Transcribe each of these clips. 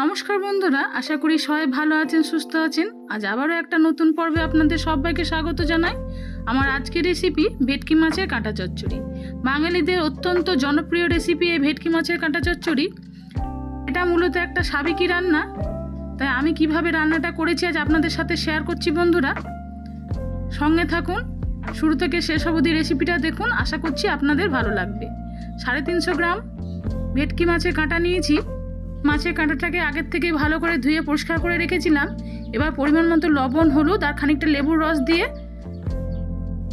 নমস্কার বন্ধুরা, আশা করি সবাই ভালো আছেন, সুস্থ আছেন। আজ আবারও একটা নতুন পর্বে আপনাদের সবাইকে স্বাগত জানাই। আমার আজকের রেসিপি ভেটকি মাছের কাঁটা চচ্চড়ি। বাঙালিদের অত্যন্ত জনপ্রিয় রেসিপি এই ভেটকি মাছের কাঁটা চচ্চড়ি। এটা মূলত একটা সাবেকি রান্না। তাই আমি কীভাবে রান্নাটা করেছি আজ আপনাদের সাথে শেয়ার করছি বন্ধুরা। সঙ্গে থাকুন, শুরু থেকে শেষ অবধি রেসিপিটা দেখুন, আশা করছি আপনাদের ভালো লাগবে। সাড়ে তিনশো গ্রাম ভেটকি মাছের কাঁটা নিয়েছি। মাছের কাঁটাটাকে আগের থেকে ভালো করে ধুয়ে পরিষ্কার করে রেখেছিলাম। এবার পরিমাণ মতো লবণ, হলুদ আর খানিকটা লেবুর রস দিয়ে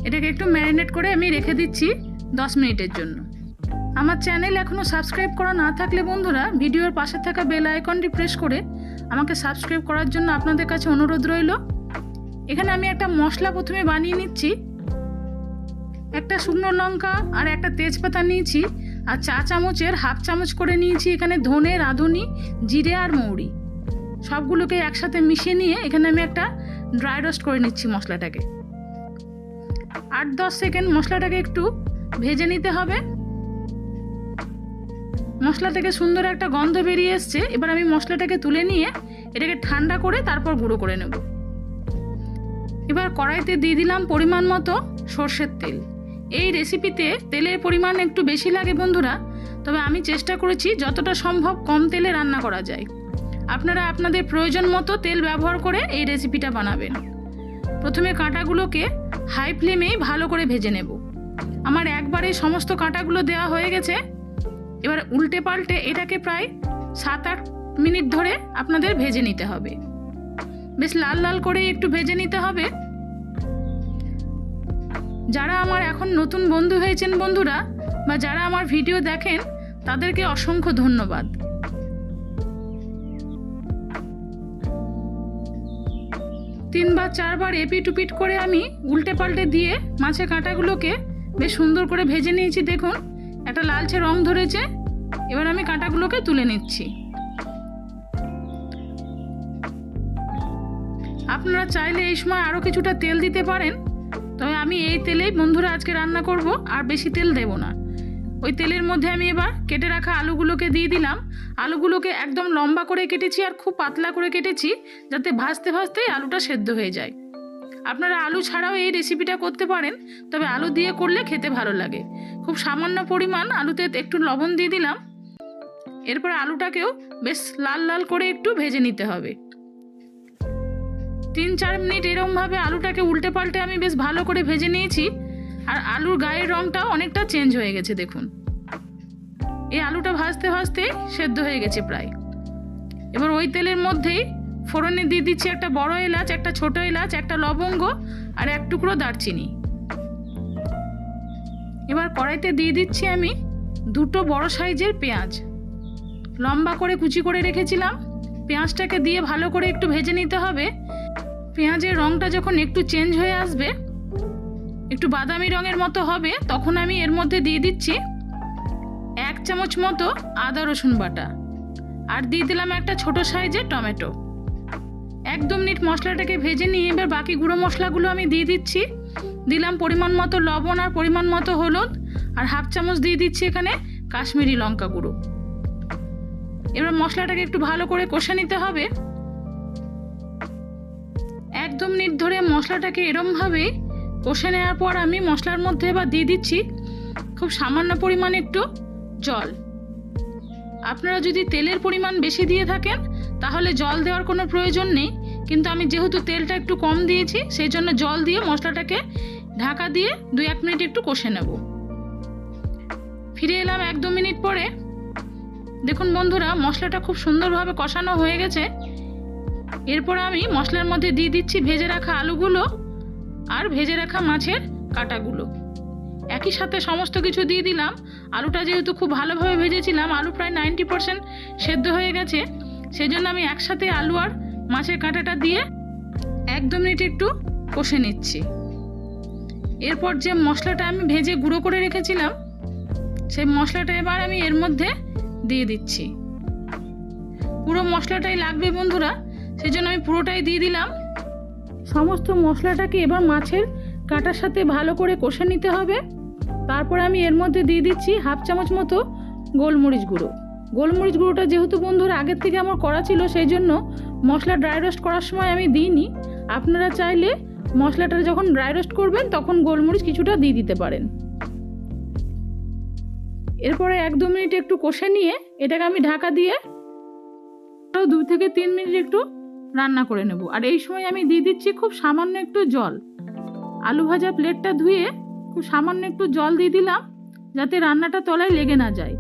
এটাকে একটু ম্যারিনেট করে আমি রেখে দিচ্ছি দশ মিনিটের জন্য। আমার চ্যানেল এখনও সাবস্ক্রাইব করা না থাকলে বন্ধুরা, ভিডিওর পাশে থাকা বেল আইকনটি প্রেস করে আমাকে সাবস্ক্রাইব করার জন্য আপনাদের কাছে অনুরোধ রইল। এখানে আমি একটা মশলা প্রথমে বানিয়ে নিচ্ছি। একটা শুকনো লঙ্কা আর একটা তেজপাতা নিয়েছি। আর চা চামচের হাফ চামচ করে নিয়েছি এখানে ধনে, রাঁধুনি, জিরে আর মৌরি। সবগুলোকে একসাথে মিশিয়ে নিয়ে এখানে আমি একটা ড্রাই রোস্ট করে নিচ্ছি মশলাটাকে। আট দশ সেকেন্ড মশলাটাকে একটু ভেজে নিতে হবে। মশলা থেকে সুন্দর একটা গন্ধ বেরিয়ে এসছে। এবার আমি মশলাটাকে তুলে নিয়ে এটাকে ঠান্ডা করে তারপর গুঁড়ো করে নেব। এবার কড়াইতে দিয়ে দিলাম পরিমাণ মতো সর্ষের তেল। এই রেসিপিতে তেলের পরিমাণ একটু বেশি লাগে বন্ধুরা, তবে আমি চেষ্টা করেছি যতটা সম্ভব কম তেলে রান্না করা যায়। আপনারা আপনাদের প্রয়োজন মতো তেল ব্যবহার করে এই রেসিপিটা বানাবেন। প্রথমে কাঁটাগুলোকে হাই ফ্লেমেই ভালো করে ভেজে নেব। আমার একবারে সমস্ত কাঁটাগুলো দেওয়া হয়ে গেছে। এবার উল্টে পাল্টে এটাকে প্রায় সাত আট মিনিট ধরে আপনাদের ভেজে নিতে হবে। বেশ লাল লাল করে একটু ভেজে নিতে হবে। যারা আমার এখন নতুন বন্ধু হয়েছেন বন্ধুরা, বা যারা আমার ভিডিও দেখেন, তাদেরকে অসংখ্য ধন্যবাদ। তিনবার চারবার এপিট উপিট করে আমি উল্টে পাল্টে দিয়ে মাছের কাঁটাগুলোকে বেশ সুন্দর করে ভেজে নিয়েছি, দেখুন। একটা লালচে রং ধরেছে, এবার আমি কাঁটাগুলোকে তুলে নিচ্ছি। আপনারা চাইলে এই সময় আরও কিছুটা তেল দিতে পারেন। তবে আমি এই তেলেই বন্ধুরা আজকে রান্না করব, আর বেশি তেল দেব না। ওই তেলের মধ্যে আমি এবার কেটে রাখা আলুগুলোকে দিয়ে দিলাম। আলুগুলোকে একদম লম্বা করে কেটেছি আর খুব পাতলা করে কেটেছি, যাতে ভাজতে ভাজতে আলুটা সেদ্ধ হয়ে যায়। আপনারা আলু ছাড়াও এই রেসিপিটা করতে পারেন, তবে আলু দিয়ে করলে খেতে ভালো লাগে। খুব সামান্য পরিমাণ আলুতে একটু লবণ দিয়ে দিলাম। এরপর আলুটাকেও বেশ লাল লাল করে একটু ভেজে নিতে হবে। তিন চার মিনিট এরমভাবে আলুটাকে উল্টে পাল্টে আমি বেশ ভালো করে ভেজে নিয়েছি। আর আলুর গায়ের রঙটাও অনেকটা চেঞ্জ হয়ে গেছে, দেখুন। এই আলুটা ভাজতে ভাজতে সেদ্ধ হয়ে গেছে প্রায়। এবার ওই তেলের মধ্যেই ফোড়নে দিয়ে দিচ্ছি একটা বড় এলাচ, একটা ছোট এলাচ, একটা লবঙ্গ আর এক টুকরো দারচিনি। এবার কড়াইতে দিয়ে দিচ্ছি আমি দুটো বড় সাইজের পেঁয়াজ। লম্বা করে কুচি করে রেখেছিলাম। পেঁয়াজটাকে দিয়ে ভালো করে একটু ভেজে নিতে হবে। পেঁয়াজের রঙটা যখন একটু চেঞ্জ হয়ে আসবে, একটু বাদামি রঙের মতো হবে, তখন আমি এর মধ্যে দিয়ে দিচ্ছি এক চামচ মতো আদা রসুন বাটা। আর দিয়ে দিলাম একটা ছোট সাইজের টমেটো। এক দু মিনিট মশলাটাকে ভেজে নিয়ে এবার বাকি গুঁড়ো মশলাগুলো আমি দিয়ে দিচ্ছি। দিলাম পরিমাণ মতো লবণ আর পরিমাণ মতো হলুদ, আর হাফ চামচ দিয়ে দিচ্ছি এখানে কাশ্মীরি লঙ্কা গুঁড়ো। এবার মশলাটাকে একটু ভালো করে কষে নিতে হবে। দু মিনিট ধরে মশলাটাকে এরমভাবে কষে নেওয়ার পর আমি মশলার মধ্যে এবার দিয়ে দিচ্ছি খুব সামান্য পরিমাণ একটু জল। আপনারা যদি তেলের পরিমাণ বেশি দিয়ে থাকেন, তাহলে জল দেওয়ার কোনো প্রয়োজন নেই। কিন্তু আমি যেহেতু তেলটা একটু কম দিয়েছি, সেই জন্য জল দিয়ে মশলাটাকে ঢাকা দিয়ে দুই এক মিনিট একটু কষে নেব। ফিরে এলাম এক দু মিনিট পরে। দেখুন বন্ধুরা, মশলাটা খুব সুন্দরভাবে কষানো হয়ে গেছে। এরপর আমি মশলার মধ্যে দিয়ে দিচ্ছি ভেজে রাখা আলুগুলো আর ভেজে রাখা মাছের কাটাগুলো। একই সাথে সমস্ত কিছু দিয়ে দিলাম। আলুটা যেহেতু খুব ভালোভাবে ভেজেছিলাম, আলু প্রায় নাইনটি পার্সেন্ট সেদ্ধ হয়ে গেছে। সেই জন্য আমি একসাথে আলু আর মাছের কাঁটাটা দিয়ে এক দু মিনিট একটু কষে নিচ্ছি। এরপর যে মশলাটা আমি ভেজে গুঁড়ো করে রেখেছিলাম, সেই মশলাটা এবার আমি এর মধ্যে দিয়ে দিচ্ছি। পুরো মশলাটাই লাগবে বন্ধুরা। সেই জন্য আমি পুরোটাই দিয়ে দিলাম। সমস্ত মশলাটাকে এবার মাছের কাটার সাথে ভালো করে কষে নিতে হবে। তারপর আমি এর মধ্যে দিয়ে দিচ্ছি হাফ চামচ মতো গোলমরিচ গুঁড়ো। গোলমরিচ গুঁড়োটা যেহেতু বন্ধুরা আগের থেকে আমার করা ছিল সেই জন্য মশলা ড্রাই রোস্ট করার সময় আমি দিইনি। আপনারা চাইলে মশলাটা যখন ড্রাই রোস্ট করবেন, তখন গোলমরিচ কিছুটা দিয়ে দিতে পারেন। এরপরে এক দু মিনিট একটু কষে নিয়ে, এটাকে আমি ঢাকা দিয়ে আরও দু থেকে তিন মিনিট একটু রান্না করে নেব। আর এই সময় আমি দিয়ে দিচ্ছি খুব সামান্য একটু জল। আলু ভাজা প্লেটটা ধুয়ে খুব সামান্য একটু জল দিয়ে দিলাম, যাতে রান্নাটা তলায় লেগে না যায়।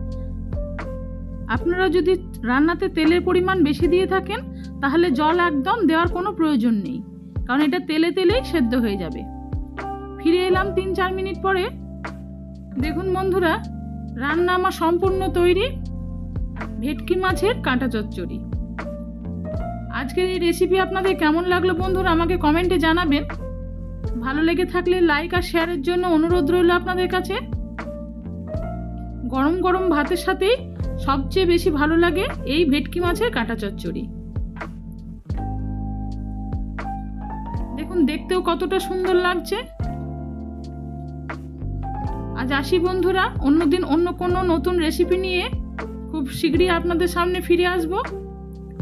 আপনারা যদি রান্নাতে তেলের পরিমাণ বেশি দিয়ে থাকেন, তাহলে জল একদম দেওয়ার কোনো প্রয়োজন নেই, কারণ এটা তেলে তেলেই সেদ্ধ হয়ে যাবে। ফিরে এলাম তিন চার মিনিট পরে। দেখুন বন্ধুরা, রান্না আমার সম্পূর্ণ তৈরি। ভেটকি মাছের কাঁটা চচ্চড়ি। আজকের এই রেসিপি আপনাদের কেমন লাগল বন্ধুরা আমাকে কমেন্টে জানাবেন। ভালো লেগে থাকলে লাইক আর শেয়ারের জন্য অনুরোধ রইল আপনাদের কাছে। গরম গরম ভাতের সাথেই সবচেয়ে বেশি ভালো লাগে এই ভেটকি মাছের কাঁটা চচ্চড়ি। দেখুন, দেখতেও কতটা সুন্দর লাগছে। আজ আসি বন্ধুরা, অন্যদিন অন্য কোনো নতুন রেসিপি নিয়ে। খুব শীঘ্রই আপনাদের সামনে ফিরে আসব।